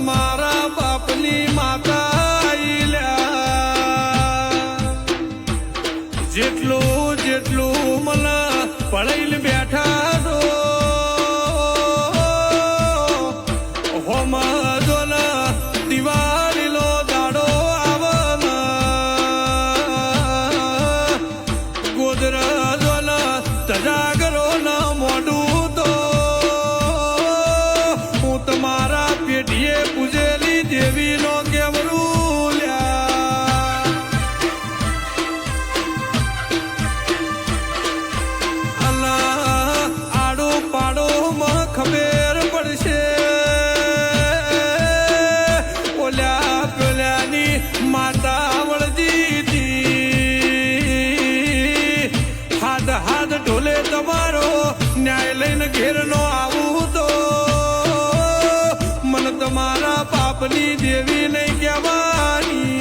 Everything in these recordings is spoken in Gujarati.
મારા બાપની માતા જેટલું જેટલું મને પડાઈને બેઠા દો તમારા દેવી નહીં કહેવાની.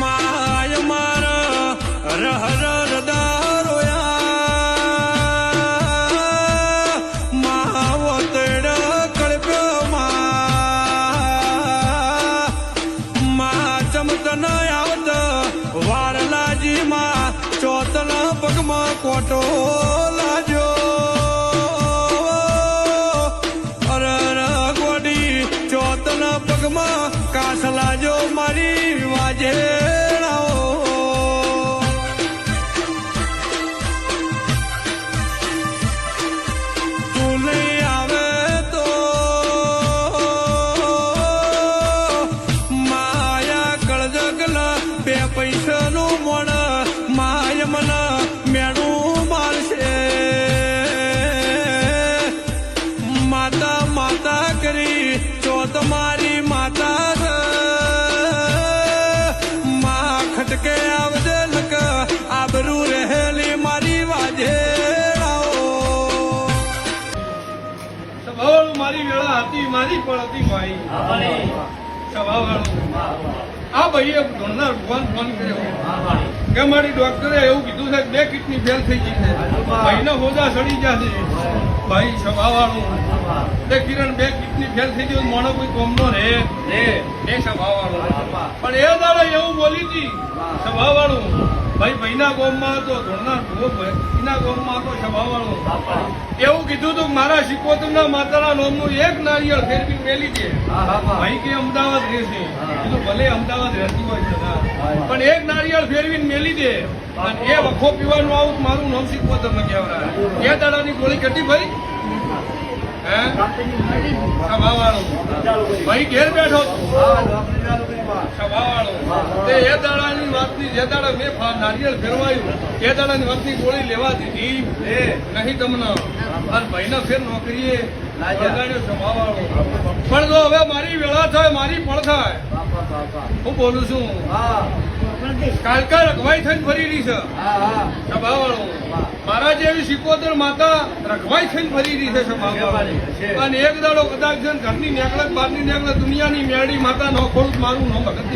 માય મારા રહ દારોયા માવતડ કળપ્યો મા. ચમતન આવત વારલાજી માં ચોતન પગમાં કોટો પગમાં કાસલા જો મારી વાજે પૈસાનું મોણ માય મન મેણું મારશે. માતા સભાવાળું મારી વેળા હતી મારી પણ હતી ભાઈ. આ ભાઈએ ધોરનાર ભગવાન ફોન કર્યો. કે મારી ડોક્ટરે એવું કીધું છે બે કિડની ફેલ થઈ ગઈ છે. ભાઈના હોદા સડી જશે ભાઈ સભાવાળું. તે કિરણ બે કિડની ફેલ થઈ ગયું મોણો કોઈ કોમનો રે રે એ સભાવાળું. પણ એ દાડે એવું સભા વાળું ભાઈ ભાઈના ગોમમાં હતો ભૂવો ભાઈના ગોમમાં હતો સભાવાળું. એવું કીધું તું મારા શિકોતરના માતાના નોમનું એક નારિયેળ ફેરવી મેલી છે ભાઈ કે અમદાવાદ રહેશે. કીધું ભલે અમદાવાદ રહેતી હોય પણ એક નારિયેળ ફેરવીને મેલી દે. અને એ વખો પીવાનું આવું મારું નામ શીખવો ન કહેવાય એ દાડાની ગોળી કટી ભાઈ? ભાઈ, ઘેર જે દાડા મેં વાતની ગોળી લેવા દીધી. નહીં તમને. અને ભાઈને ફેર નોકરીએ. પણ જો હવે મારી વેળા થાય, મારી પણ થાય. હું બોલું છું. કાલકા રખવાઈ થઈને ફરી રહી છે. સભાવાળો. મારા જેવી સિકોતર માતા રઘવાઈ થઈને ફરી રહી છે સભાવાળો. અને એક દાડો કદાચ છે ઘરની નેકળત બહારની નેકળત દુનિયાની મેળી માતા નો ખોડું મારું નો ભગત